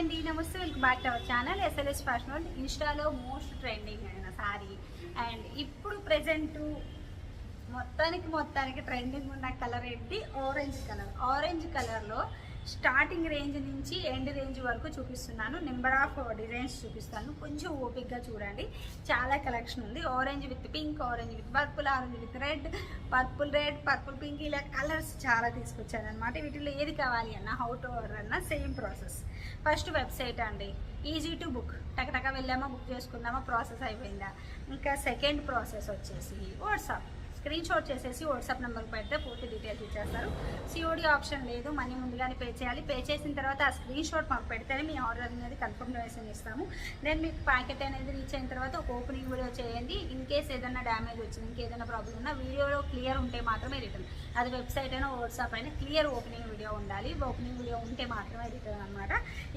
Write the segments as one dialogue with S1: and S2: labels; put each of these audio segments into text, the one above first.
S1: అండి నమస్తే welcome back to our channel. SLS fashion world ఇన్స్టాలో మోస్ట్ ట్రెండింగ్ అయిన సారీ అండ్ ఇప్పుడు ప్రజెంట్ మొత్తానికి మొత్తానికి ట్రెండింగ్ ఉన్న కలర్ ఏంటి? ఆరెంజ్ కలర్ ఆరెంజ్ కలర్లో స్టార్టింగ్ రేంజ్ నుంచి ఎండ్ రేంజ్ వరకు చూపిస్తున్నాను. నెంబర్ ఆఫ్ డిజైన్స్ చూపిస్తాను. కొంచెం ఓపిక్గా చూడండి. చాలా కలెక్షన్ ఉంది. Orange with pink orange with purple orange with red purple red purple pink ఇలా కలర్స్ చాలా తీసుకొచ్చాను అనమాట వీటిలో ఏది కావాలి అన్న హౌ టు ఆర్డర్ అన్న సేమ్ ప్రాసెస్ ఫస్ట్ వెబ్సైట్ అండి. ఈజీ టు బుక్ టకటక వెళ్ళామా బుక్ చేసుకుందామా ప్రాసెస్ అయిపోయిందా. ఇంకా సెకండ్ ప్రాసెస్ వచ్చేసి వాట్సాప్ స్క్రీన్ షాట్ చేసేసి వాట్సాప్ నెంబర్కి పెడితే పూర్తి డీటెయిల్స్ ఇచ్చేస్తారు. సిఓడి ఆప్షన్ లేదు మనీ ముందుగానే పే చేయాలి. పే చేసిన తర్వాత ఆ స్క్రీన్ షాట్ మాకు పెడితేనే మీ ఆర్డర్ అనేది కన్ఫర్మేషన్ ఇస్తాము. దెన్ మీకు ప్యాకెట్ అనేది రీచ్ అయిన తర్వాత ఒక ఓపెనింగ్ వీడియో చేయండి. ఇన్ కేస్ ఏదైనా డ్యామేజ్ వచ్చింది ఇంకేదైనా ప్రాబ్లం ఉన్నా వీడియోలో క్లియర్ ఉంటే మాత్రమే రిటర్న్. అది వెబ్సైట్ అయినా వాట్సాప్ అయినా క్లియర్ ఓపెనింగ్ వీడియో ఉండాలి. ఓపెనింగ్ వీడియో ఉంటే మాత్రమే రిటర్న్ అనమాట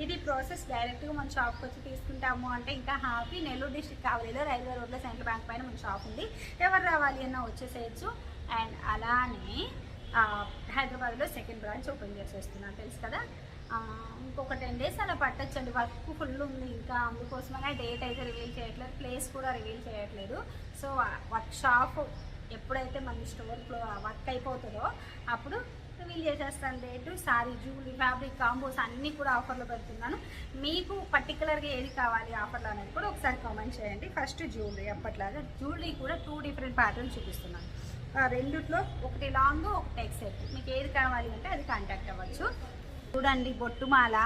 S1: ఇది ప్రాసెస్ డైరెక్ట్గా మన షాప్కి వచ్చి తీసుకుంటాము అంటే ఇంకా హ్యాపీ నెల్లూరు డిస్ట్రిక్ట్ కావలిలో రైల్వే రోడ్లో సెంట్రల్ బ్యాంక్ పైన మన షాప్ ఉంది. ఎవరు రావాలి అన్న వచ్చేసి చేసేయచ్చు అండ్ అలానే హైదరాబాద్లో సెకండ్ బ్రాంచ్ ఓపెన్ చేసేస్తున్నాను తెలుసు కదా? ఇంకొక టెన్ డేస్ అలా పట్టచ్చండి. వర్క్ ఫుల్ ఉంది ఇంకా అందుకోసమనే డేట్ అయితే రివీల్ చేయట్లేదు ప్లేస్ కూడా రివీల్ చేయట్లేదు. సో వర్క్ షాప్ ఎప్పుడైతే మన స్టోర్లో వర్క్ అయిపోతుందో అప్పుడు రివీల్ చేసేస్తాను rate sari jewellery fabric combos అన్నీ కూడా ఆఫర్లో పెడుతున్నాను. మీకు పర్టికులర్గా ఏది కావాలి ఆఫర్లో అనేది కూడా ఒకసారి కామెంట్ చేయండి. ఫస్ట్ జ్యువెలరీ అప్పట్లాగా. జ్యువెలరీ కూడా టూ డిఫరెంట్ ప్యాటర్న్ చూపిస్తున్నాను. రెండిట్లో ఒకటి లాంగ్ ఒకటి ఎక్సెట్ మీకు ఏది కావాలి అంటే అది కాంటాక్ట్ అవ్వచ్చు. చూడండి బొట్టుమాల.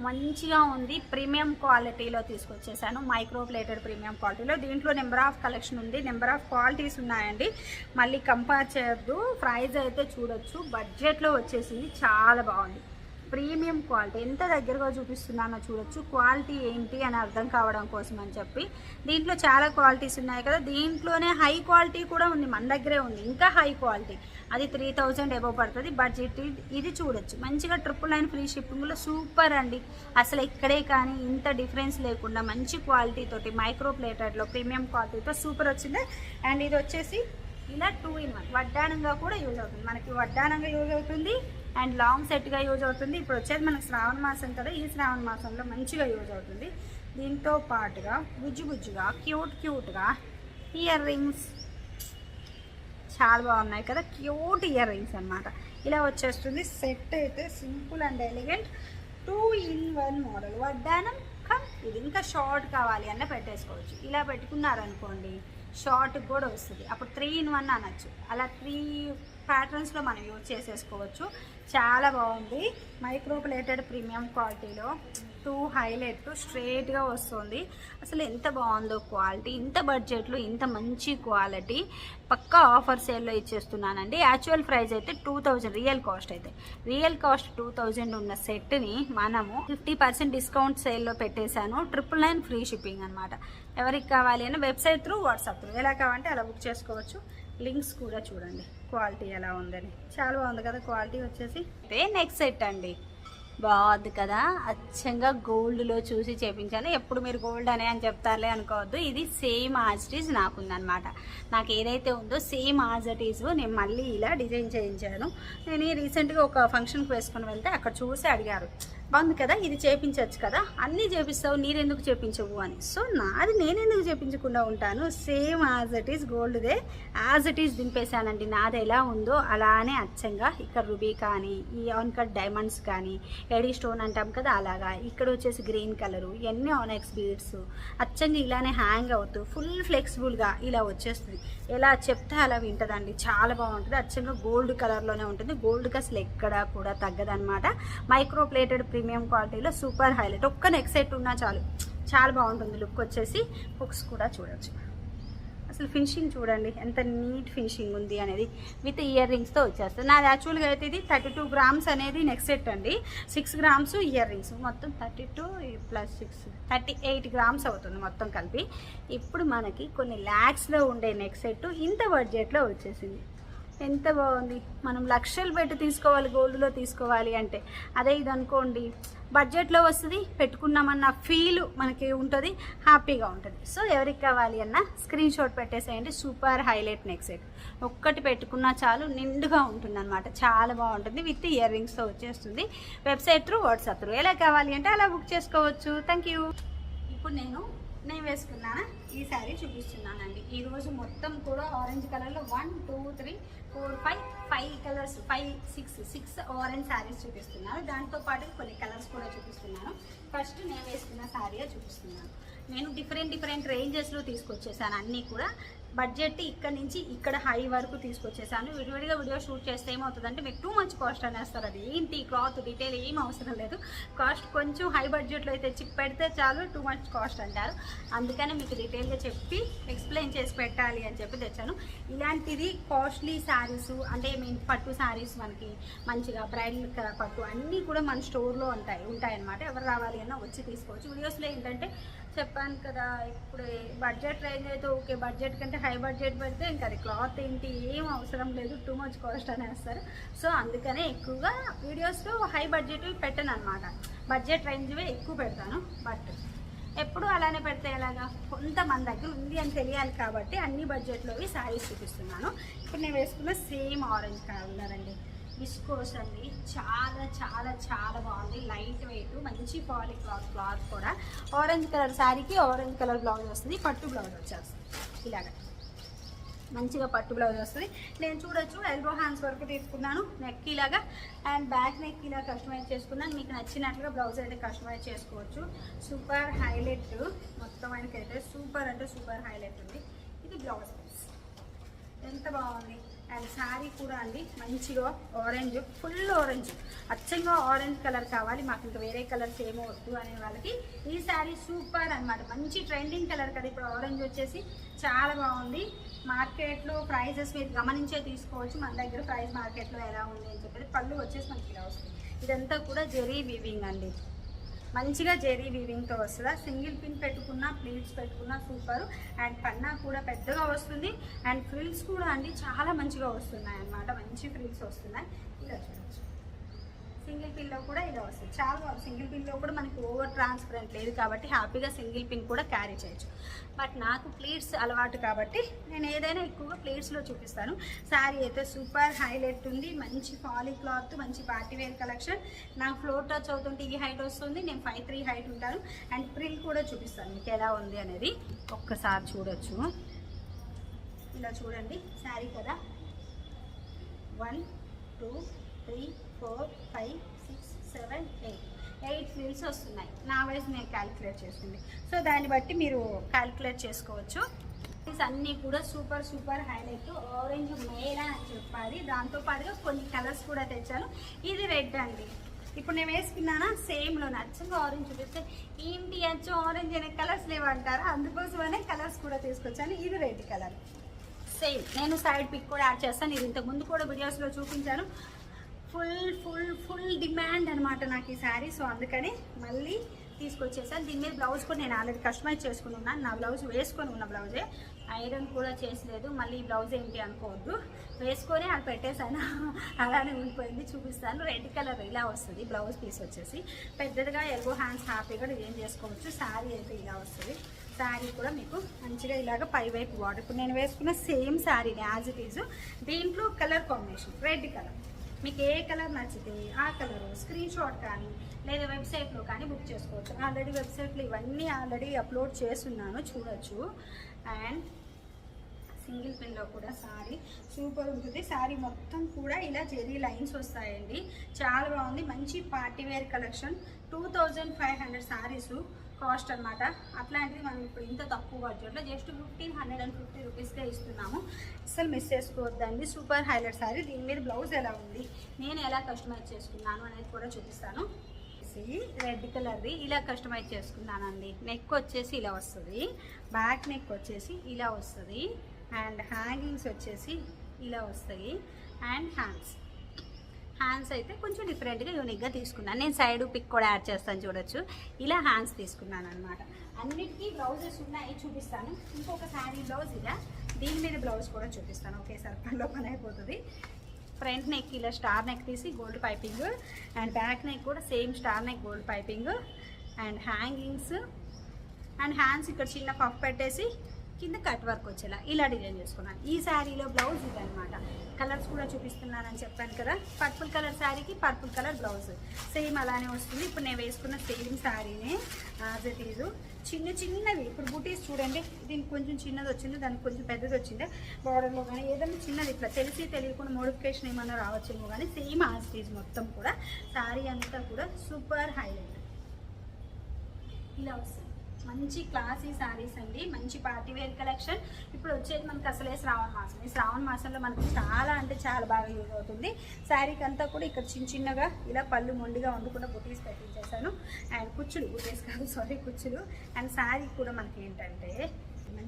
S1: మంచిగా ఉంది ప్రీమియం క్వాలిటీలో తీసుకొచ్చేసాను. మైక్రో ప్లేటెడ్ ప్రీమియం క్వాలిటీలో. దీంట్లో నెంబర్ ఆఫ్ కలెక్షన్ ఉంది. నెంబర్ ఆఫ్ క్వాలిటీస్ ఉన్నాయండి. మళ్ళీ కంపేర్ చేయొద్దు. ప్రైజ్ అయితే చూడొచ్చు. బడ్జెట్లో వచ్చేసింది. చాలా బాగుంది. ప్రీమియం క్వాలిటీ ఎంత దగ్గరగా చూపిస్తున్నానో చూడొచ్చు. క్వాలిటీ ఏంటి అని అర్థం కావడం కోసం అని చెప్పి. దీంట్లో చాలా క్వాలిటీస్ ఉన్నాయి కదా. దీంట్లోనే హై క్వాలిటీ కూడా ఉంది. మన దగ్గరే ఉంది. ఇంకా హై క్వాలిటీ. అది త్రీ థౌజండ్ ఎబో పడుతుంది. బడ్జెట్ ఇది చూడొచ్చు. మంచిగా ట్రిపుల్ నైన్ ఫ్రీ షిప్పింగ్లో సూపర్ అండి. అసలు ఇక్కడే కానీ ఇంత డిఫరెన్స్ లేకుండా మంచి క్వాలిటీతోటి మైక్రో ప్లేటర్లో ప్రీమియం క్వాలిటీతో సూపర్ వచ్చింది. అండ్ ఇది వచ్చేసి ఇలా టూ ఇన్ వన్ వడ్డానంగా కూడా యూజ్ అవుతుంది. మనకి వడ్డానంగా యూజ్ అవుతుంది. అండ్ లాంగ్ సెట్గా యూజ్ అవుతుంది. ఇప్పుడు వచ్చేది మనకు శ్రావణ మాసం కదా ఈ శ్రావణ మాసంలో మంచిగా యూజ్ అవుతుంది. దీంతో పాటుగా బుజ్జు బుజ్జుగా క్యూట్ క్యూట్గా ఇయర్ రింగ్స్ చాలా బాగున్నాయి కదా క్యూట్ ఇయర్ రింగ్స్ అనమాట ఇలా వచ్చేస్తుంది. సెట్ అయితే simple and elegant. Two in one model. వడ్డానం కమ్. ఇది ఇంకా షార్ట్ కావాలి అన్న పెట్టేసుకోవచ్చు. ఇలా పెట్టుకున్నారనుకోండి షార్ట్ కూడా వస్తుంది. అప్పుడు త్రీ ఇన్ వన్ అనొచ్చు. అలా త్రీ ప్యాటర్న్స్లో మనం యూజ్ చేసేసుకోవచ్చు. చాలా బాగుంది. మైక్రో ప్లేటెడ్ ప్రీమియం క్వాలిటీలో టూ హైలైట్ స్ట్రేట్గా వస్తుంది. అసలు ఎంత బాగుందో క్వాలిటీ ఇంత బడ్జెట్లో ఇంత మంచి క్వాలిటీ పక్కా ఆఫర్ సేల్లో ఇచ్చేస్తున్నానండి. యాక్చువల్ ప్రైస్ అయితే టూ థౌజండ్ రియల్ కాస్ట్ అయితే. రియల్ కాస్ట్ టూ థౌజండ్ ఉన్న సెట్ని మనము ఫిఫ్టీ పర్సెంట్ డిస్కౌంట్ సేల్లో పెట్టేశాను. ట్రిపుల్ నైన్ ఫ్రీ షిప్పింగ్ అనమాట ఎవరికి కావాలి అని వెబ్సైట్ త్రూ వాట్సాప్ త్రూ ఎలా కావాలంటే అలా బుక్ చేసుకోవచ్చు. లింక్స్ కూడా చూడండి. క్వాలిటీ ఎలా ఉందని. చాలా బాగుంది కదా క్వాలిటీ వచ్చేసి. అయితే నెక్స్ట్ సెట్ అండి. బాగుంది కదా. అచ్చంగా గోల్డ్లో చూసి చేపించాను ఎప్పుడు మీరు గోల్డ్ అనే అని చెప్తారులే అనుకోవద్దు. ఇది సేమ్ యాజ్ నాకుందనమాట. నాకు ఏదైతే ఉందో సేమ్ యాజ్ నేను మళ్ళీ ఇలా డిజైన్ చేయించాను. నేను రీసెంట్గా ఒక ఫంక్షన్కి వేసుకుని వెళ్తే అక్కడ చూసి అడిగారు. బాగుంది కదా ఇది చేపించవచ్చు కదా అన్నీ చేపిస్తావు నీరెందుకు చేపించవు అని. సో నాది నేనెందుకు చేపించకుండా ఉంటాను? సేమ్ యాజ్ ఇట్ ఈస్ గోల్డ్దే యాజ్ ఇట్ ఈస్ దింపేశానండి. నాది ఎలా ఉందో అలానే అచ్చంగా ఇక్కడ రుబీ కానీ ఈ ఆన్ కట్ డైమండ్స్ కానీ ఎడీ స్టోన్ అంటాం కదా అలాగా. ఇక్కడ వచ్చేసి గ్రీన్ కలరు ఇవన్నీ ఆనెక్స్ బీడ్స్ అచ్చంగా ఇలానే హ్యాంగ్ అవుతూ ఫుల్ ఫ్లెక్సిబుల్గా ఇలా వచ్చేస్తుంది. ఎలా చెప్తే అలా వింటదండి. చాలా బాగుంటుంది. అచ్చంగా గోల్డ్ కలర్లోనే ఉంటుంది. గోల్డ్కి అసలు ఎక్కడా కూడా తగ్గదనమాట మైక్రో ప్లేటెడ్ ప్రీమియం క్వాలిటీలో సూపర్ హైలైట్. ఒక్క నెక్ సెట్ ఉన్నా చాలు. చాలా బాగుంటుంది లుక్ వచ్చేసి. బుక్స్ కూడా చూడొచ్చు. అసలు ఫినిషింగ్ చూడండి ఎంత నీట్ ఫినిషింగ్ ఉంది అనేది విత్ ఇయర్ రింగ్స్తో వచ్చేస్తుంది. నాది యాక్చువల్గా అయితే ఇది థర్టీ టూ గ్రామ్స్ అనేది నెక్ సెట్ అండి. సిక్స్ గ్రామ్స్ ఇయర్ రింగ్స్ మొత్తం thirty two plus six thirty eight grams అవుతుంది మొత్తం కలిపి. ఇప్పుడు మనకి కొన్ని ల్యాక్స్లో ఉండే నెక్ సెట్ ఇంత బడ్జెట్లో వచ్చేసింది. ఎంత బాగుంది. మనం లక్షలు పెట్టి తీసుకోవాలి గోల్డ్లో తీసుకోవాలి అంటే. అదే ఇది అనుకోండి. బడ్జెట్లో వస్తుంది పెట్టుకున్నామన్న ఫీల్ మనకి ఉంటుంది హ్యాపీగా ఉంటుంది. సో ఎవరికి కావాలి అన్న స్క్రీన్ షాట్ పెట్టేసేయండి. సూపర్ హైలైట్ నెక్ సెట్ ఒక్కటి పెట్టుకున్నా చాలు నిండుగా ఉంటుంది అనమాట చాలా బాగుంటుంది. విత్ ఇయర్ రింగ్స్తో వచ్చేస్తుంది. వెబ్సైట్ త్రూ వాట్సాప్ త్రూ ఎలా కావాలి అంటే అలా బుక్ చేసుకోవచ్చు. థ్యాంక్ యూ ఇప్పుడు నేను నేను వేసుకున్నాను? ఈ శారీ చూపిస్తున్నానండి. ఈరోజు మొత్తం కూడా ఆరెంజ్ కలర్లో one two three four five five colours five six six orange saris చూపిస్తున్నాను దాంతో పాటు కొన్ని కలర్స్ కూడా చూపిస్తున్నాను ఫస్ట్ నేను వేసుకున్న శారీ చూపిస్తున్నాను. నేను డిఫరెంట్ డిఫరెంట్ రేంజెస్లో తీసుకొచ్చేసాను. అన్నీ కూడా బడ్జెట్ ఇక్కడ నుంచి ఇక్కడ హై వరకు తీసుకొచ్చేసాను. విడివిడిగా వీడియో షూట్ చేస్తే ఏమవుతుందంటే మీకు టూ మచ్ కాస్ట్ అనేస్తారు. అది ఏంటి? క్లాత్ డీటెయిల్ ఏం అవసరం లేదు. కాస్ట్ కొంచెం హై బడ్జెట్లో అయితే చిప్ పెడితే చాలు టూ మచ్ కాస్ట్ అంటారు. అందుకనే మీకు డీటెయిల్గా చెప్పి ఎక్స్ప్లెయిన్ చేసి పెట్టాలి అని చెప్పి తెచ్చాను. ఇలాంటిది కాస్ట్లీ శారీస్ అంటే మీ పట్టు శారీస్ మనకి మంచిగా బ్రైడల్ పట్టు అన్నీ కూడా మన స్టోర్లో ఉంటాయి ఉంటాయన్నమాట. ఎవరు రావాలి అన్నా వచ్చి తీసుకోవచ్చు. వీడియోస్లో ఏంటంటే చెప్పాను కదా ఇప్పుడు బడ్జెట్ రేంజ్ అయితే ఓకే బడ్జెట్ కంటే హై బడ్జెట్ పెడితే ఇంకా అది క్లాత్ ఏంటి ఏం అవసరం లేదు టూ మచ్ కాస్ట్ అనేస్తారు. సో అందుకనే ఎక్కువగా వీడియోస్లో హై బడ్జెట్ పెట్టను అనమాట బడ్జెట్ రేంజ్వే ఎక్కువ పెడతాను బట్ ఎప్పుడు అలానే పెడితే ఎలాగా? కొంత మన దగ్గర ఉంది అని తెలియాలి కాబట్టి అన్ని బడ్జెట్లోవి శారీస్ చూపిస్తున్నాను. ఇప్పుడు నేను వేసుకున్న సేమ్ ఆరెంజ్ కలర్ అండి. విస్కోస్ అండి చాలా చాలా చాలా బాగుంది. లైట్ వెయిట్ మంచి పాలి క్లాత్ క్లాత్ కూడా. ఆరెంజ్ కలర్ శారీకి ఆరెంజ్ కలర్ బ్లౌజ్ వస్తుంది. పట్టు బ్లౌజ్ వచ్చేస్తుంది. ఇలాగ. మంచిగా పట్టు బ్లౌజ్ వస్తుంది. నేను చూడొచ్చు ఎల్బో హ్యాండ్స్ వరకు తీసుకున్నాను. నెక్ ఇలాగా. అండ్ బ్యాక్ నెక్ ఇలా కస్టమైజ్ చేసుకున్నాను. మీకు నచ్చినట్లుగా బ్లౌజ్ అయితే కస్టమైజ్ చేసుకోవచ్చు. సూపర్ హైలైట్ మొత్తం ఆయనకైతే సూపర్ అంటే సూపర్ హైలైట్ ఉంది. ఇది బ్లౌజ్ ఎంత బాగుంది. అండ్ శారీ కూడా అండి. మంచిగా ఆరెంజ్ ఫుల్ ఆరెంజ్ అచ్చంగా ఆరెంజ్ కలర్ కావాలి. మాకు ఇంకా వేరే కలర్స్ ఏమో వద్దు అనే వాళ్ళకి ఈ శారీ సూపర్ అన్నమాట. మంచి ట్రెండింగ్ కలర్ కదా. ఇప్పుడు ఆరెంజ్ వచ్చేసి చాలా బాగుంది. మార్కెట్లో ప్రైజెస్ మీరు గమనించే తీసుకోవచ్చు. మన దగ్గర ప్రైస్ మార్కెట్లో ఎలా ఉంది అని చెప్పేసి పళ్ళు వచ్చేసి మనకి ఇలా వస్తుంది ఇదంతా కూడా జెరీ వీవింగ్ అండి. మంచిగా జెరీ వీవింగ్తో వస్తుందా? సింగిల్ పిన్ పెట్టుకున్నా ప్లీట్స్ పెట్టుకున్నా సూపర్. అండ్ పన్నా కూడా పెద్దగా వస్తుంది. అండ్ ఫ్రిల్స్ కూడా అండి చాలా మంచిగా వస్తున్నాయి అన్నమాట మంచి ఫ్రిల్స్ వస్తున్నాయి. ఇలా చూడవచ్చు సింగిల్ పిన్లో కూడా ఇలా వస్తుంది. చాలా బాగుంది సింగిల్ పిన్లో కూడా మనకి ఓవర్ ట్రాన్స్పరెంట్ లేదు కాబట్టి హ్యాపీగా సింగిల్ పిన్ కూడా క్యారీ చేయొచ్చు. బట్ నాకు ప్లేట్స్ అలవాటు కాబట్టి నేను ఏదైనా ఎక్కువగా ప్లేట్స్లో చూపిస్తాను. శారీ అయితే సూపర్ హైలైట్ ఉంది. మంచి ఫాలీ క్లాత్ మంచి పార్టీ వేర్ కలెక్షన్. నాకు ఫ్లోర్ టచ్ అవుతుంటే ఈ హైట్ వస్తుంది. నేను ఫైవ్ త్రీ హైట్ ఉంటాను. అండ్ ప్రిల్ కూడా చూపిస్తాను మీకు ఎలా ఉంది అనేది. ఒక్కసారి చూడొచ్చు. ఇలా చూడండి. శారీ కదా. One two three four five six seven eight. Eight feels వస్తున్నాయి. నా వయసు నేను క్యాలిక్యులేట్ చేస్తుంది. సో దాన్ని బట్టి మీరు క్యాలిక్యులేట్ చేసుకోవచ్చు. These అన్నీ కూడా సూపర్ సూపర్ హైలైట్ ఆరెంజ్ మేలా అని చెప్పాలి. దాంతోపాటుగా కొన్ని కలర్స్ కూడా తెచ్చాను. ఇది రెడ్ అండి. ఇప్పుడు నేను వేసుకున్నానా? సేమ్లో నచ్చగా ఆరెంజ్ చూపిస్తే ఏంటి? అచ్చు ఆరెంజ్ అనే కలర్స్ లేవంటారా? అందుకోసమనే కలర్స్ కూడా తీసుకొచ్చాను. ఇది రెడ్ కలర్ సేమ్ నేను సైడ్ పిక్ కూడా యాడ్ చేస్తాను. ఇది ఇంతకు ముందు కూడా వీడియోస్లో చూపించాను. ఫుల్ ఫుల్ ఫుల్ డిమాండ్ అనమాట నాకు ఈ శారీ. సో అందుకని మళ్ళీ తీసుకొచ్చేసాను దీని మీద బ్లౌజ్ కూడా నేను ఆల్రెడీ కస్టమైజ్ చేసుకుని ఉన్నాను. నా బ్లౌజ్ వేసుకొని ఉన్న బ్లౌజే. ఐరన్ కూడా చేసలేదు. మళ్ళీ ఈ బ్లౌజ్ ఏంటి అనుకోవద్దు. వేసుకొని అది పెట్టేశాను. అలానే ఉండిపోయింది. చూపిస్తాను. రెడ్ కలర్ ఇలా వస్తుంది. బ్లౌజ్ పీస్ వచ్చేసి. పెద్దదిగా ఎల్బో హ్యాండ్స్ హ్యాపీగా డిజైన్ చేసుకోవచ్చు. శారీ అయితే ఇలా వస్తుంది. శారీ కూడా మీకు మంచిగా ఇలాగ పై వైపు వాటర్ ఇప్పుడు నేను వేసుకున్న సేమ్ శారీని యాజ్ ఇట్ ఈజ్ దీంట్లో కలర్ కాంబినేషన్ రెడ్ కలర్ మీకు ఏ కలర్ నచ్చితే ఆ కలర్ స్క్రీన్ షాట్ కానీ లేదా వెబ్సైట్లో కానీ బుక్ చేసుకోవచ్చు. ఆల్రెడీ వెబ్సైట్లో ఇవన్నీ ఆల్రెడీ అప్లోడ్ చేస్తున్నాను చూడొచ్చు. అండ్ సింగిల్ పిన్లో కూడా సారీ సూపర్ ఉంటుంది. సారీ మొత్తం కూడా ఇలా జెరీ లైన్స్ వస్తాయండి. చాలా బాగుంది. మంచి party wear collection two thousand five hundred saris cost అనమాట అట్లాంటిది మనం ఇప్పుడు ఇంత తక్కువ బడ్జెట్లో just fifteen hundred and fifty రూపీస్కే ఇస్తున్నాము. అసలు మిస్ చేసుకోవద్దండి. సూపర్ హైలైట్ సారీ దీని మీద బ్లౌజ్ ఎలా ఉంది? నేను ఎలా కస్టమైజ్ చేసుకున్నాను అనేది కూడా చూపిస్తాను. రెడ్ కలర్ది ఇలా కస్టమైజ్ చేసుకున్నానండి. నెక్ వచ్చేసి ఇలా వస్తుంది. బ్యాక్ నెక్ వచ్చేసి ఇలా వస్తుంది. అండ్ హ్యాంగింగ్స్ వచ్చేసి ఇలా వస్తాయి అండ్ హ్యాండ్స్ హ్యాండ్స్ అయితే కొంచెం డిఫరెంట్గా యూనిక్గా తీసుకున్నాను. నేను సైడ్ పిక్ కూడా యాడ్ చేస్తాను చూడొచ్చు. ఇలా హ్యాండ్స్ తీసుకున్నాను అనమాట అన్నిటికీ బ్లౌజెస్ ఉన్నాయి చూపిస్తాను. ఇంకొక శారీ బ్లౌజ్ ఇలా దీని మీద బ్లౌజ్ కూడా చూపిస్తాను. ఒకేసారి పనిలో పని అయిపోతుంది. ఫ్రంట్ నెక్ ఇలా స్టార్ నెక్ తీసి gold piping and back neck కూడా same star neck gold piping and hangings and hands ఇక్కడ చిన్న పఫ్ పెట్టేసి కింద కట్ వర్క్ వచ్చేలా ఇలా డిజైన్ చేసుకున్నాను. ఈ శారీలో బ్లౌజ్ ఇది అనమాట కలర్స్ కూడా చూపిస్తున్నానని చెప్పాను కదా. పర్పుల్ కలర్ శారీకి పర్పుల్ కలర్ బ్లౌజ్. సేమ్ అలానే వస్తుంది. ఇప్పుడు నేను వేసుకున్న సేమ్ శారీనే యాజ్ చిన్న చిన్నవి ఇప్పుడు బూటీస్ చూడండి. దీనికి కొంచెం చిన్నది వచ్చింది దానికి కొంచెం పెద్దది వచ్చింది. బార్డర్లో కానీ ఏదైనా చిన్నది ఇట్లా తెలిసి తెలియకుండా మోడిఫికేషన్ ఏమన్నా రావచ్చేమో కానీ సేమ్ ఆ స్టేజ్ మొత్తం కూడా. శారీ అంతా కూడా సూపర్ హైలైట్. ఇలా వస్తుంది. మంచి క్లాసీ శారీస్ అండి మంచి పార్టీ వేర్ కలెక్షన్. ఇప్పుడు వచ్చేది మనకి అసలే శ్రావణ మాసం. ఈ శ్రావణ మాసంలో మనకి చాలా అంటే చాలా బాగా యూజ్ అవుతుంది. శారీకి అంతా కూడా ఇక్కడ చిన్న చిన్నగా ఇలా పళ్ళు మొండిగా వండుకుండా బుటీస్ పెట్టించేసాను అండ్ కుచ్చులు బుటీస్ కాదు సారీ కుచ్చులు. అండ్ శారీ కూడా మనకి ఏంటంటే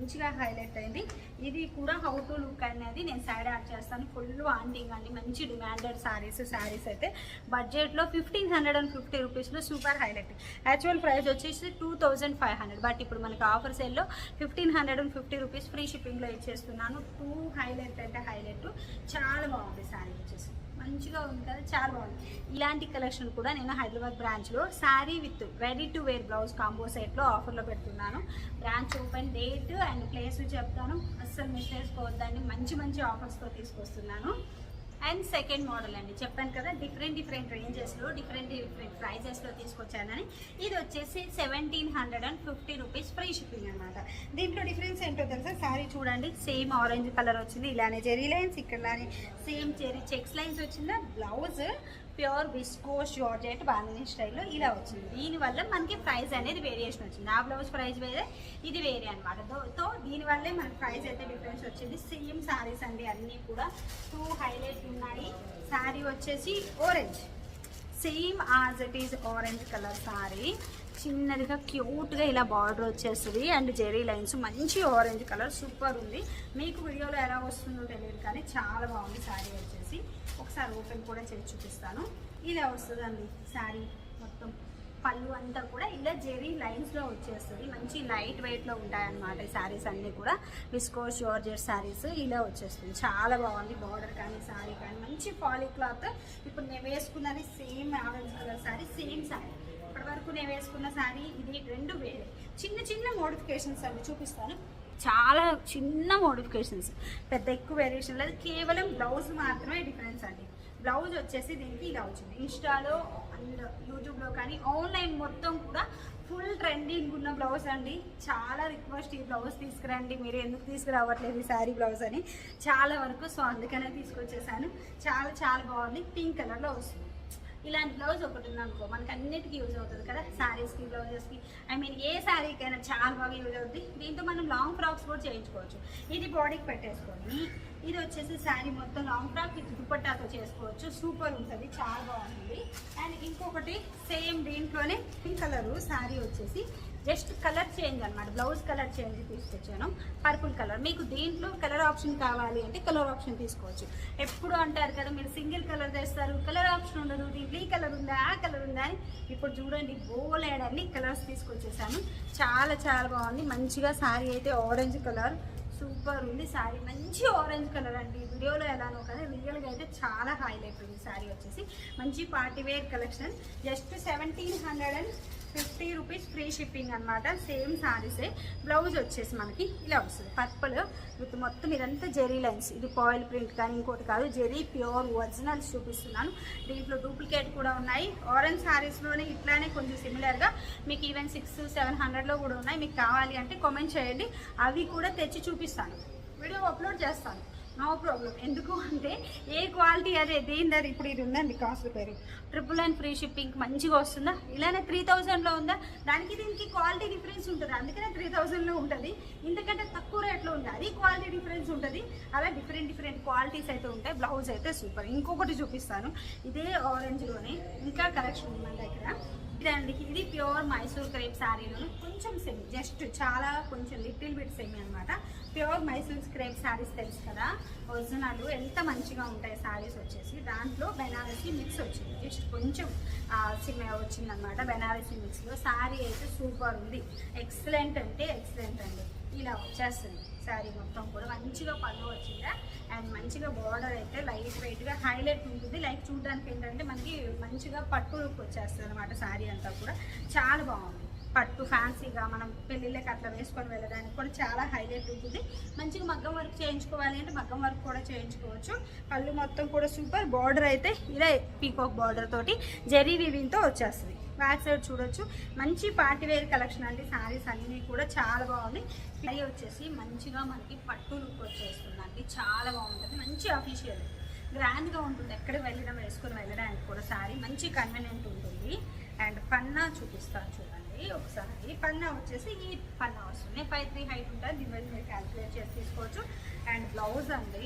S1: మంచిగా హైలైట్ అయింది. ఇది కూడా హౌ టు లుక్ అనేది నేను సైడ్ యాడ్ చేస్తాను. ఫుల్ వాంటింగ్ అండి. మంచి డిమాండెడ్ శారీస్ శారీస్ అయితే. బడ్జెట్లో ఫిఫ్టీన్ హండ్రెడ్ అండ్ ఫిఫ్టీ రూపీస్లో సూపర్ హైలైట్ యాక్చువల్ ప్రైస్ వచ్చేసి two thousand five hundred but ఇప్పుడు మనకి ఆఫర్ సేల్లో fifteen hundred and fifty rupees free షిప్పింగ్లో ఇచ్చేస్తున్నాను. టూ హైలైట్ అంటే హైలైట్ చాలా బాగుంది శారీ వచ్చేసి. మంచిగా ఉంది కదా చాలా బాగుంది. ఇలాంటి కలెక్షన్ కూడా నేను హైదరాబాద్ బ్రాంచ్లో sari with ready to wear blouse combo సెట్లో ఆఫర్లో పెడుతున్నాను. Branch open date and place చెప్తాను. అస్సలు మిస్ చేసుకోవద్దాన్ని మంచి మంచి ఆఫర్స్తో తీసుకొస్తున్నాను. అండ్ సెకండ్ మోడల్ అండి. చెప్పాను కదా డిఫరెంట్ డిఫరెంట్ రేంజెస్లో డిఫరెంట్ డిఫరెంట్ ప్రైజెస్లో తీసుకొచ్చానని. ఇది వచ్చేసి seventeen hundred and fifty rupees free shipping అనమాట దీంట్లో డిఫరెన్స్ ఏంటో తెలుసా? శారీ చూడండి. సేమ్ ఆరెంజ్ కలర్ వచ్చింది ఇలానే జెరీ లైన్స్ ఇక్కడలానే సేమ్ జెరీ చెక్స్ లైన్స్ వచ్చిందా? Blouse pure viscose georgette bandhani స్టైల్లో ఇలా వచ్చింది. దీనివల్ల మనకి ప్రైస్ అనేది వేరియేషన్ వచ్చింది. ఆ బ్లౌజ్ ప్రైస్ వేరే ఇది వేరే అనమాట తో దీనివల్లే మనకి ప్రైస్ అయితే డిఫరెన్స్ వచ్చింది. సేమ్ శారీస్ అండి అన్నీ కూడా టూ హైలైట్ ఉన్నాయి. శారీ వచ్చేసి orange same as it is orange colour sari చిన్నదిగా క్యూట్గా ఇలా బార్డర్ వచ్చేస్తుంది. అండ్ జెరీ లైన్స్ మంచి ఆరెంజ్ కలర్ సూపర్ ఉంది. మీకు వీడియోలో ఎలా వస్తుందో తెలియదు కానీ చాలా బాగుంది శారీ వచ్చేసి. ఒకసారి ఓపెన్ కూడా చేసి చూపిస్తాను. ఇలా వస్తుందండి శారీ మొత్తం. పళ్ళు అంతా కూడా ఇలా జెరీ లైన్స్లో వచ్చేస్తుంది. మంచి లైట్ వెయిట్లో ఉంటాయన్నమాట ఈ శారీస్ అన్నీ కూడా. విస్కోస్ జార్జెట్ శారీస్ ఇలా వచ్చేస్తుంది. చాలా బాగుంది బార్డర్ కానీ శారీ కానీ. మంచి పాలీ క్లాత్. ఇప్పుడు నేను వేసుకున్నది same orange colour sari same sari. ఇప్పటి వరకు నేను వేసుకున్న శారీ ఇది రెండు వేరే. చిన్న చిన్న మోడిఫికేషన్స్ అవి చూపిస్తాను. చాలా చిన్న మోడిఫికేషన్స్ పెద్ద ఎక్కువ వేరియేషన్ లేదు. కేవలం బ్లౌజ్ మాత్రమే డిఫరెన్స్ అండి. బ్లౌజ్ వచ్చేసి దీనికి ఇలా వచ్చింది. ఇన్స్టాలో అండ్ యూట్యూబ్లో కానీ ఆన్లైన్ మొత్తం కూడా ఫుల్ ట్రెండింగ్ ఉన్న బ్లౌజ్ అండి. చాలా రిక్వెస్ట్ ఈ బ్లౌజ్ తీసుకురండి. మీరు ఎందుకు తీసుకురావట్లేదు ఈ శారీ బ్లౌజ్ అని. చాలా వరకు సో అందుకనే తీసుకొచ్చేసాను. చాలా చాలా బాగుంది. పింక్ కలర్లో వస్తుంది. ఇలాంటి బ్లౌజ్ ఒకటి ఉందనుకో మనకి అన్నిటికీ యూజ్ అవుతుంది కదా శారీస్కి బ్లౌజెస్కి ఐ మీన్ ఏ శారీకైనా చాలా బాగా యూజ్ అవుతుంది దీంతో మనం లాంగ్ ఫ్రాక్స్ కూడా చేయించుకోవచ్చు. ఇది బాడీకి పెట్టేసుకొని ఇది వచ్చేసి శారీ మొత్తం లాంగ్ ఫ్రాక్ ఇది దుపట్టాతో చేసుకోవచ్చు. సూపర్ ఉంటుంది చాలా బాగుంటుంది. అండ్ ఇంకొకటి సేమ్ దీంట్లోనే పింక్ కలరు శారీ వచ్చేసి జస్ట్ కలర్ చేంజ్ అనమాట బ్లౌజ్ కలర్ చేంజ్ తీసుకొచ్చాను. Purple colour. మీకు దీంట్లో కలర్ ఆప్షన్ కావాలి అంటే కలర్ ఆప్షన్ తీసుకోవచ్చు. ఎప్పుడు అంటారు కదా మీరు సింగిల్ కలర్ చేస్తారు కలర్ ఆప్షన్ ఉండదు. దీంట్లో ఈ కలర్ ఉందా ఆ కలర్ ఉందా అని ఇప్పుడు చూడండి బోలేడ్ అన్ని కలర్స్ తీసుకొచ్చేసాను. చాలా చాలా బాగుంది. మంచిగా శారీ అయితే ఆరెంజ్ కలర్. సూపర్ ఉంది. శారీ మంచి ఆరెంజ్ కలర్ అండి. వీడియోలో ఎలానో కదా రియల్గా అయితే చాలా హైలైట్ ఉంది శారీ వచ్చేసి. మంచి party wear collection. Just seventeen hundred and fifty rupees free shipping అనమాట సేమ్ శారీసే బ్లౌజ్ వచ్చేసి మనకి ఇలా వస్తుంది. పర్పుల్ విత్ మొత్తం ఇదంతా జెరీ లైన్స్. ఇది పాయిల్ ప్రింట్ కానీ ఇంకోటి కాదు జెరీ ప్యూర్ ఒరిజినల్స్ చూపిస్తున్నాను. దీంట్లో డూప్లికేట్ కూడా ఉన్నాయి. ఆరెంజ్ శారీస్లోనే ఇట్లానే కొంచెం సిమిలర్గా మీకు ఈవెన్ సిక్స్ సెవెన్ హండ్రెడ్లో కూడా ఉన్నాయి. మీకు కావాలి అంటే కామెంట్ చేయండి. అవి కూడా తెచ్చి చూపిస్తాను. వీడియో అప్లోడ్ చేస్తాను. నో ప్రాబ్లం ఎందుకు అంటే ఏ క్వాలిటీ అదే దేని ధర ఇప్పుడు ఇది ఉందండి కాస్ట్ పేరు? ట్రిపుల్ అండ్ ఫ్రీ షిప్పింగ్ మంచిగా వస్తుందా? ఇలానే త్రీ థౌజండ్లో ఉందా? దానికి దీనికి క్వాలిటీ డిఫరెన్స్ ఉంటుంది. అందుకనే త్రీ థౌజండ్లో ఉంటుంది. ఇంతకంటే తక్కువ రేట్లో ఉంది? అది క్వాలిటీ డిఫరెన్స్ ఉంటుంది. అలా డిఫరెంట్ డిఫరెంట్ క్వాలిటీస్ అయితే ఉంటాయి. బ్లౌజ్ అయితే సూపర్ ఇంకొకటి చూపిస్తాను. ఇదే ఆరెంజ్లోనే ఇంకా కలెక్షన్ ఉంది? మన దగ్గర? ఇదండి ఇది ప్యూర్ మైసూర్ క్రేప్ శారీలో కొంచెం సెమీ జస్ట్ చాలా కొంచెం లిటిల్ బిట్ సెమీ అనమాట ప్యూర్ మైసూర్ క్రేప్ శారీస్ తెలుసు కదా? ఒరిజినల్ ఎంత మంచిగా ఉంటాయి శారీస్ వచ్చేసి. దాంట్లో బెనారసీ మిక్స్ వచ్చింది. జస్ట్ కొంచెం సిమ్ వచ్చిందనమాట బెనారసీ మిక్స్లో శారీ అయితే సూపర్ ఉంది. ఎక్సలెంట్ అంటే ఎక్సలెంట్ అండి. ఇలా వచ్చేస్తుంది. శారీ మొత్తం కూడా మంచిగా పళ్ళు వచ్చిందా? అండ్ మంచిగా బార్డర్ అయితే లైట్ వెయిట్గా హైలైట్ ఉంటుంది. లైక్ చూడడానికి ఏంటంటే మనకి మంచిగా పట్టు లుక్ వచ్చేస్తుంది అనమాట శారీ అంతా కూడా. చాలా బాగుంది. పట్టు ఫ్యాన్సీగా మనం పెళ్ళిళ్ళకి అట్లా వేసుకొని వెళ్ళడానికి కూడా చాలా హైలైట్ ఉంటుంది. మంచిగా మగ్గం వర్క్ చేయించుకోవాలి అంటే మగ్గం వర్క్ కూడా చేయించుకోవచ్చు. పళ్ళు మొత్తం కూడా సూపర్. బార్డర్ అయితే ఇలా పీకాక్ బార్డర్ తోటి జెరీ వివింగ్తో వచ్చేస్తుంది. బ్యాక్ సైడ్ చూడొచ్చు. మంచి పార్టీ వేర్ కలెక్షన్ అండి. సారీస్ అన్నీ కూడా చాలా బాగుంది ఫ్లై వచ్చేసి మంచిగా మనకి పట్టు లుక్ వచ్చేస్తుందండి. చాలా బాగుంటుంది. మంచి అఫీషియల్ గ్రాండ్గా ఉంటుంది. ఎక్కడికి వెళ్ళడం వేసుకొని వెళ్ళడానికి కూడా శారీ మంచి కన్వీనియంట్ ఉంటుంది. అండ్ పన్నా చూపిస్తాను చూడండి. ఒకసారి పన్నా వచ్చేసి ఈ పన్నా వస్తుంది. ఫైవ్ త్రీ హైట్ ఉంటుంది. దీని మీద మీరు క్యాలిక్యులేట్ చేసి తీసుకోవచ్చు. అండ్ బ్లౌజ్ అండి.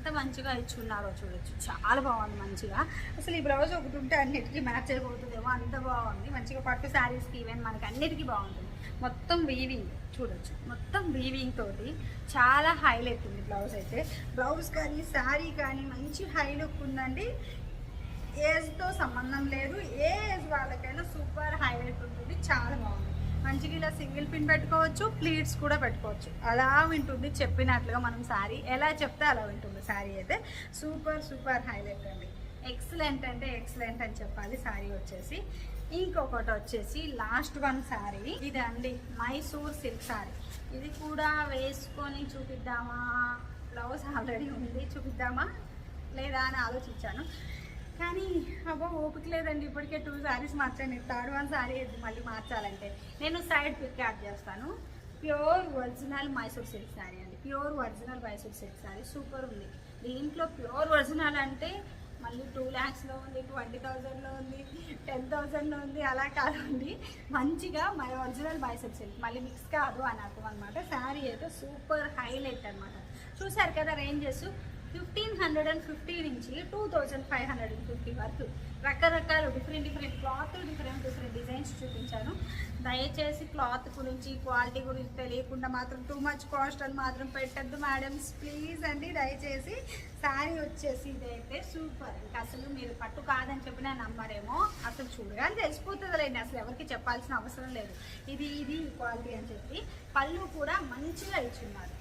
S1: ఎంత మంచిగా ఇచ్చున్నారో చూడొచ్చు. చాలా బాగుంది మంచిగా. అసలు ఈ బ్లౌజ్ ఒకటి ఉంటే అన్నిటికీ మ్యాచ్ అయిపోతుందేమో అంత బాగుంది. మంచిగా పట్టు శారీస్కి ఈవెన్ మనకి అన్నిటికీ బాగుంటుంది. మొత్తం వీవింగ్ చూడొచ్చు. మొత్తం వీవింగ్ తోటి చాలా హైలైట్ ఉంది బ్లౌజ్ అయితే. బ్లౌజ్ కానీ శారీ కానీ మంచి హై లుక్ ఉందండి. ఏజ్తో సంబంధం లేదు. ఏ ఏజ్ వాళ్ళకైనా సూపర్ హైలైట్ ఉంటుంది చాలా బాగుంది మంచిగా ఇలా సింగిల్ పిన్ పెట్టుకోవచ్చు ప్లీట్స్ కూడా పెట్టుకోవచ్చు. అలా వింటుంది చెప్పినట్లుగా మనం శారీ ఎలా చెప్తే అలా వింటుంది శారీ అయితే. సూపర్ సూపర్ హైలైట్ అండి. ఎక్సలెంట్ అంటే ఎక్సలెంట్ అని చెప్పాలి శారీ వచ్చేసి. ఇంకొకటి వచ్చేసి లాస్ట్ వన్ శారీ. ఇది అండి మైసూర్ సిల్క్ శారీ. ఇది కూడా వేసుకొని చూపిద్దామా? బ్లౌజ్ ఆల్రెడీ ఉంది చూపిద్దామా? లేదా అని ఆలోచించాను. కానీ అబ్బో ఓపిక లేదండి. ఇప్పటికే టూ శారీస్ మార్చాను. థర్డ్ వన్ శారీ మళ్ళీ మార్చాలంటే నేను సైడ్ పిక్ యాడ్ చేస్తాను. Pure original Mysore silk sari అండి. Pure original Mysore silk sari super ఉంది. దీంట్లో ప్యూర్ ఒరిజినల్ అంటే మళ్ళీ టూ ల్యాక్స్లో ఉంది ట్వంటీ థౌజండ్లో ఉంది టెన్ థౌజండ్లో ఉంది అలా కాదండి. మంచిగా మై ఒరిజినల్ మైసూర్ సిల్క్ మళ్ళీ మిక్స్ కాదు అని అర్థం అనమాట శారీ అయితే సూపర్ హైలైట్ అనమాట చూసారు కదా ranges? Fifteen hundred and fifty నుంచి two thousand five hundred and fifty వరకు రకరకాల different different cloth different different designs చూపించాను. దయచేసి క్లాత్ గురించి క్వాలిటీ గురించి తెలియకుండా మాత్రం టూ మచ్ కాస్ట్ అని మాత్రం పెట్టద్దు మేడమ్స్ ప్లీజ్ అండి దయచేసి శారీ వచ్చేసి ఇదైతే సూపర్ ఇంకా అసలు మీరు పట్టు కాదని చెప్పినా నమ్మరేమో. అసలు చూడగానే తెలిసిపోతుందిలేండి అసలు ఎవరికి చెప్పాల్సిన అవసరం లేదు. ఇది ఇది క్వాలిటీ అని చెప్పి పళ్ళు కూడా మంచిగా ఇచ్చున్నారు.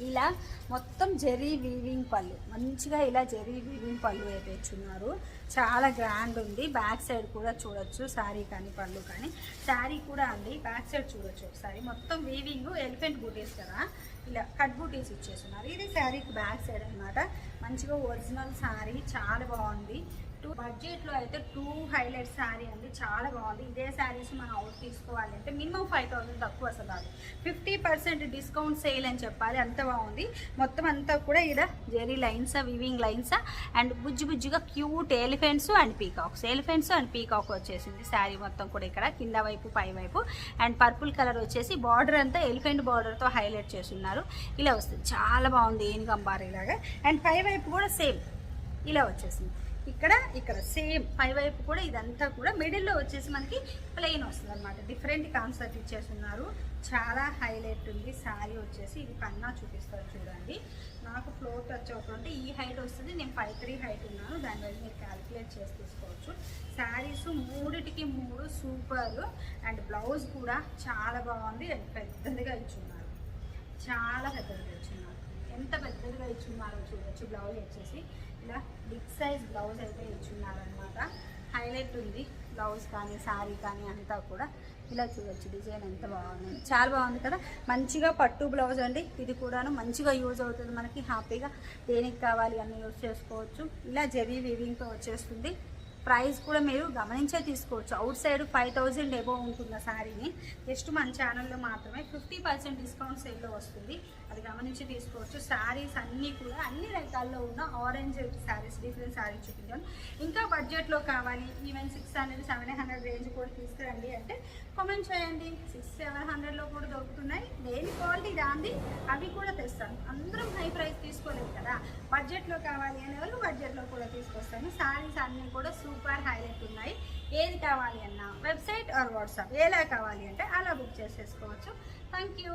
S1: ఇలా మొత్తం జెరీ వీవింగ్ పళ్ళు. మంచిగా ఇలా జెరీ వీవింగ్ పళ్ళు వేపించున్నారు. చాలా గ్రాండ్ ఉంది. బ్యాక్ సైడ్ కూడా చూడొచ్చు. శారీ కానీ పళ్ళు కానీ. శారీ కూడా అండి. బ్యాక్ సైడ్ చూడొచ్చు ఒకసారి. మొత్తం వీవింగ్ ఎలిఫెంట్ బూటీస్ కదా. ఇలా కట్ బూటీస్ ఇచ్చేస్తున్నారు. ఇది శారీకి బ్యాక్ సైడ్ అనమాట మంచిగా ఒరిజినల్ శారీ చాలా బాగుంది. టూ బడ్జెట్లో అయితే టూ హైలైట్ శారీ అండి. చాలా బాగుంది. ఇదే శారీస్ మనం అవుట్ తీసుకోవాలి అంటే మినిమం ఫైవ్ థౌసండ్ తక్కువ అసలు కాదు. ఫిఫ్టీ పర్సెంట్ డిస్కౌంట్ సేల్ అని చెప్పాలి. అంత బాగుంది. మొత్తం అంతా కూడా ఇక్కడ జెరీ లైన్సా వివింగ్ లైన్సా అండ్ బుజ్జి బుజ్జిగా cute elephants and peacocks. Elephants and peacock వచ్చేసింది శారీ మొత్తం కూడా ఇక్కడ. కింద వైపు పై వైపు. అండ్ పర్పుల్ కలర్ వచ్చేసి బార్డర్ అంతా ఎలిఫెంట్ బార్డర్తో హైలైట్ చేస్తున్నారు. ఇలా వస్తుంది. చాలా బాగుంది. ఏనుగు అంబారీ అండ్ పై వైపు కూడా సేమ్. ఇలా వచ్చేసింది. ఇక్కడ ఇక్కడ సేమ్ పై వైపు కూడా ఇదంతా కూడా మిడిల్లో వచ్చేసి మనకి ప్లెయిన్ వస్తుంది అనమాట డిఫరెంట్ కాన్సెప్ట్ ఇచ్చేస్తున్నారు. చాలా హైలైట్ ఉంది. శారీ వచ్చేసి ఇది కన్నా చూపిస్తారు చూడండి. నాకు ఫ్లోర్ టచ్ అవుతుంటే ఈ హైట్ వస్తుంది. నేను ఫైవ్ త్రీ హైట్ ఉన్నాను. దానివల్ల మీరు క్యాలిక్యులేట్ చేసి తీసుకోవచ్చు. శారీస్ మూడిటికి మూడు సూపర్ అండ్ బ్లౌజ్ కూడా చాలా బాగుంది. అండ్ పెద్దదిగా ఇచ్చున్నారు. చాలా పెద్దదిగా ఇచ్చున్నారు. ఎంత పెద్దదిగా ఇచ్చున్నారో చూడొచ్చు. బ్లౌజ్ వచ్చేసి ఇలా బిగ్ సైజ్ బ్లౌజ్ అయితే ఇచ్చున్నారనమాట హైలైట్ ఉంది బ్లౌజ్ కానీ శారీ కానీ అంతా కూడా. ఇలా చూడొచ్చు డిజైన్ ఎంత బాగుంది. చాలా బాగుంది కదా? మంచిగా పట్టు బ్లౌజ్ అండి. ఇది కూడాను మంచిగా యూజ్ అవుతుంది మనకి. హ్యాపీగా దేనికి కావాలి అన్నీ యూజ్ చేసుకోవచ్చు. ఇలా జరీ వీవింగ్తో వచ్చేస్తుంది. ప్రైస్ కూడా మీరు గమనించే తీసుకోవచ్చు. Outside five thousand above ఉంటుంది ఆ శారీని? జస్ట్ మన ఛానల్లో మాత్రమే ఫిఫ్టీ పర్సెంట్ డిస్కౌంట్ సేల్లో వస్తుంది. అది గమనించి తీసుకోవచ్చు. శారీస్ అన్నీ కూడా అన్ని రకాల్లో ఉన్న ఆరెంజ్ శారీస్ డిఫరెంట్ శారీస్ చూపించాను ఇంకా బడ్జెట్లో కావాలి. Even six hundred seven hundred range కూడా తీసుకురండి అంటే కామెంట్ చేయండి. సిక్స్ సెవెన్ హండ్రెడ్లో కూడా దొరుకుతున్నాయి. దేని క్వాలిటీ దాంది. అవి కూడా తెస్తాను అందరం హై ప్రైస్ తీసుకోలేదు కదా. బడ్జెట్లో కావాలి అనే వాళ్ళు బడ్జెట్లో కూడా తీసుకొస్తాను శారీస్ అన్నీ కూడా సూపర్ హైలైట్ ఉన్నాయి. ఏది కావాలి అన్నా? Website or WhatsApp. ఎలా కావాలి అంటే అలా బుక్ చేసేసుకోవచ్చు. Thank you